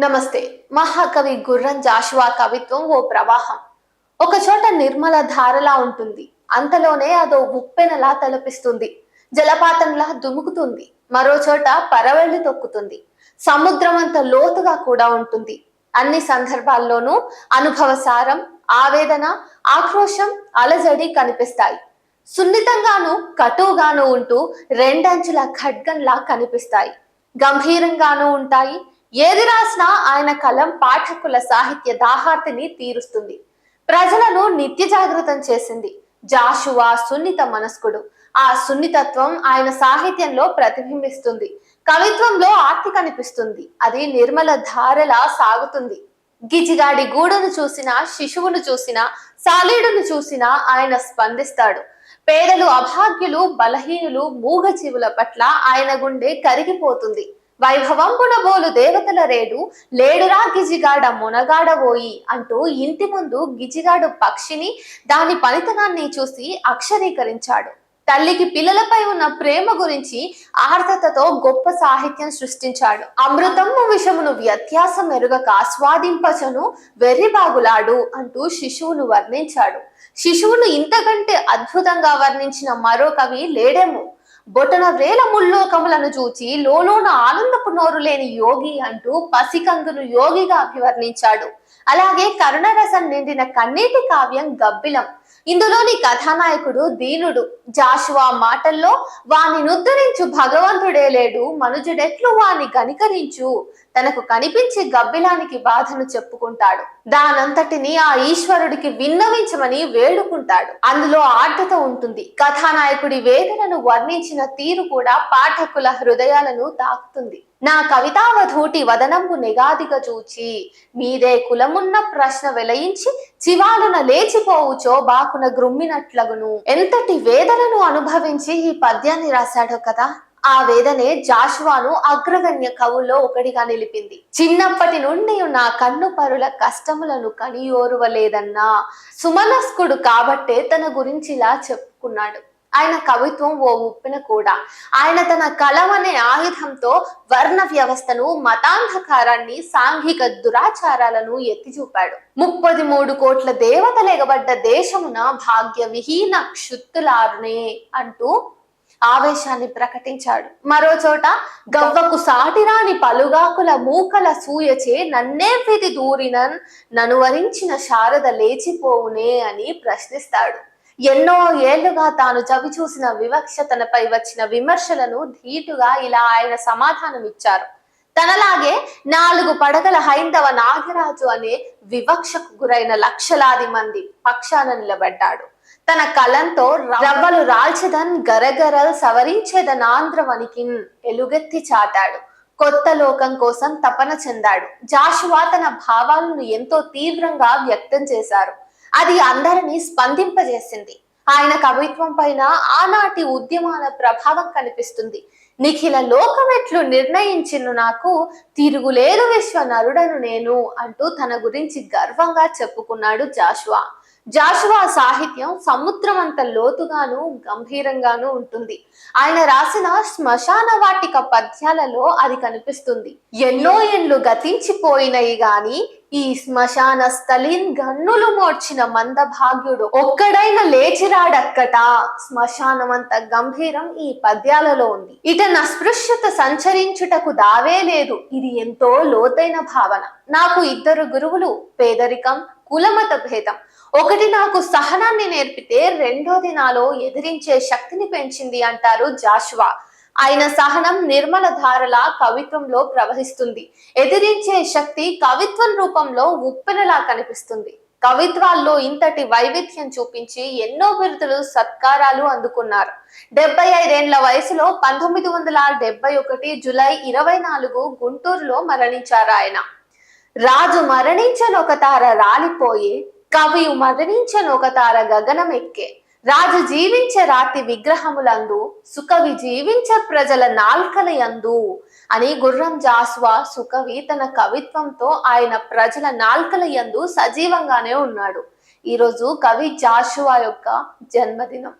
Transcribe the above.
నమస్తే. మహాకవి గుర్రం జాషువా కవిత్వం ఓ ప్రవాహం. ఒక చోట నిర్మల ధారలా ఉంటుంది. అంతలోనే అదో ఉప్పెనలా తలపిస్తుంది. జలపాతంలా దుముకుతుంది. మరో చోట పరవళ్ళు తొక్కుతుంది. సముద్రం అంత లోతుగా కూడా ఉంటుంది. అన్ని సందర్భాల్లోనూ అనుభవ సారం ఆవేదన ఆక్రోశం అలజడి కనిపిస్తాయి. సున్నితంగాను కటువుగాను ఉంటూ రెండంచుల ఖడ్గంలా కనిపిస్తాయి. గంభీరంగానూ ఉంటాయి. ఏది రాసినా ఆయన కలం పాఠకుల సాహిత్య దాహార్తిని తీరుస్తుంది. ప్రజలను నిత్య జాగృతం చేసింది జాషువా సున్నిత మనస్కుడు. ఆ సున్నితత్వం ఆయన సాహిత్యంలో ప్రతిబింబిస్తుంది. కవిత్వంలో ఆర్తి కనిపిస్తుంది. అది నిర్మల ధారలా సాగుతుంది. గిజిగాడి గూడును చూసినా శిశువును చూసినా సాలీడును చూసినా ఆయన స్పందిస్తాడు. పేదలు అభాగ్యులు బలహీనులు మూగజీవుల పట్ల ఆయన గుండె కరిగిపోతుంది. వైభవంబున బోలు దేవతల రేడు లేడురా గిజిగాడ మునగాడబోయి అంటూ ఇంటి ముందు గిజిగాడు పక్షిని దాని పనితనాన్ని చూసి అక్షరీకరించాడు. తల్లికి పిల్లలపై ఉన్న ప్రేమ గురించి ఆర్ద్రతతో గొప్ప సాహిత్యం సృష్టించాడు. అమృతము విషమును వ్యత్యాసం ఎరుగక ఆస్వాదింపచను వెర్రిబాగులాడు అంటూ శిశువును వర్ణించాడు. శిశువును ఇంతకంటే అద్భుతంగా వర్ణించిన మరో కవి లేడేమో. బొటన వేల ముల్లోకములను చూచి లోలోన ఆనందపు నోరు లేని యోగి అంటూ పసికందును యోగిగా అభివర్ణించాడు. అలాగే కరుణరసం నిండిన కన్నీటి కావ్యం గబ్బిలం. ఇందులోని కథానాయకుడు దీనుడు. జాషువా మాటల్లో వాని నుద్ధరించు భగవంతుడే లేడు మనుజుడెట్లు వాని గనికరించు తనకు కనిపించే గబ్బిలానికి బాధను చెప్పుకుంటాడు. దానంతటిని ఆ ఈశ్వరుడికి విన్నవించమని వేడుకుంటాడు. అందులో ఆర్ద్రత ఉంటుంది. కథానాయకుడి వేదనను వర్ణించిన తీరు కూడా పాఠకుల హృదయాలను తాకుతుంది. నా కవితావధూటి వదనంబు నెగాదిగా చూచి మీదే కులమున్న ప్రశ్న వెలయించి చివాలున లేచిపోవుచో బాకున గ్రుమ్మినట్లగును. ఎంతటి వేదనను అనుభవించి ఈ పద్యాన్ని రాశాడో కదా! ఆ వేదనే జాషువాను అగ్రగణ్య కవుల్లో ఒకటిగా నిలిపింది. చిన్నప్పటి నుండి నా కన్ను పరుల కష్టములను కనియోరువలేదన్నా. సుమనస్కుడు కాబట్టే తన గురించి ఇలా చెప్పుకున్నాడు. ఆయన కవిత్వం ఓ ఉప్పిన కూడా. ఆయన తన కలం అనే ఆయుధంతో వర్ణ వ్యవస్థను మతాంధకారాన్ని సాంఘిక దురాచారాలను ఎత్తి చూపాడు ముప్పది మూడు కోట్ల దేవతలు ఎగబడ్డ దేశమున భాగ్య విహీన క్షుత్తులారునే అంటూ ఆవేశాన్ని ప్రకటించాడు. మరో చోట గవ్వకు సాటిరాని పలుగాకుల మూకల సూయచే నన్నే విధి దూరినన్ ననువరించిన శారద లేచిపోవునే అని ప్రశ్నిస్తాడు. ఎన్నో ఏళ్ళుగా తాను చవి చూసిన వివక్ష తనపై వచ్చిన విమర్శలను ధీటుగా ఇలా ఆయన సమాధానం ఇచ్చారు. తనలాగే నాలుగు పడగల హైందవ నాగరాజు అనే వివక్షకు గురైన లక్షలాది మంది పక్షాన నిలబడ్డాడు. తన కలంతో రవ్వలు రాల్చదన్ గరగరల్ సవరించేదన్ ఆంధ్రవనికిన్ ఎలుగెత్తి చాటాడు. కొత్త లోకం కోసం తపన చెందాడు. జాషువా తన భావాలను ఎంతో తీవ్రంగా వ్యక్తం చేశారు. అది అందరినీ స్పందింపజేసింది. ఆయన కవిత్వం పైన ఆనాటి ఉద్యమాల ప్రభావం కనిపిస్తుంది. నిఖిల లోకమెట్లు నిర్ణయించిను నాకు? తిరుగులేదు విశ్వ నరుడను నేను అంటూ తన గురించి గర్వంగా చెప్పుకున్నాడు జాషువా. జాషువా సాహిత్యం సముద్రం అంత లోతుగాను గంభీరంగాను ఉంటుంది. ఆయన రాసిన శ్మశాన వాటిక పద్యాలలో అది కనిపిస్తుంది. ఎన్నో ఎండ్లు గతించిపోయినవి గాని ఈ శ్మశాన స్థలిన్ గన్నులు మోడ్చిన మందభాగ్యుడు ఒక్కడైన లేచిరాడక్కట. శ్మశానమంత గంభీరం ఈ పద్యాలలో ఉంది. ఇట నస్పృశ్యత సంచరించుటకు దావే లేదు. ఇది ఎంతో లోతైన భావన. నాకు ఇద్దరు గురువులు పేదరికం కులమత భేదం ఒకటి నాకు సహనాన్ని నేర్పితే రెండోది నాలో ఎదిరించే శక్తిని పెంచింది అంటారు జాషువా. ఆయన సహనం నిర్మల ధారల కవిత్వంలో ప్రవహిస్తుంది. ఎదిరించే శక్తి కవిత్వం రూపంలో ఉప్పెనలా కనిపిస్తుంది. కవిత్వాల్లో ఇంతటి వైవిధ్యం చూపించి ఎన్నో బిరుదులు సత్కారాలు అందుకున్నారు. డెబ్బై ఐదేండ్ల వయసులో పంతొమ్మిది వందల డెబ్బై ఒకటి జులై ఇరవై నాలుగు గుంటూరులో మరణించారు ఆయన. రాజు మరణించనొక తార రాలిపోయే కవి ఒక తార గగనమెక్కే. రాజు జీవించే రాతి విగ్రహములందు సుకవి జీవించే ప్రజల నాల్కల యందు అని గుర్రం జాస్వా సుకవి తన కవిత్వంతో ఆయన ప్రజల నాల్కల యందు సజీవంగానే ఉన్నాడు. ఈరోజు కవి జాషువా యొక్క జన్మదినం.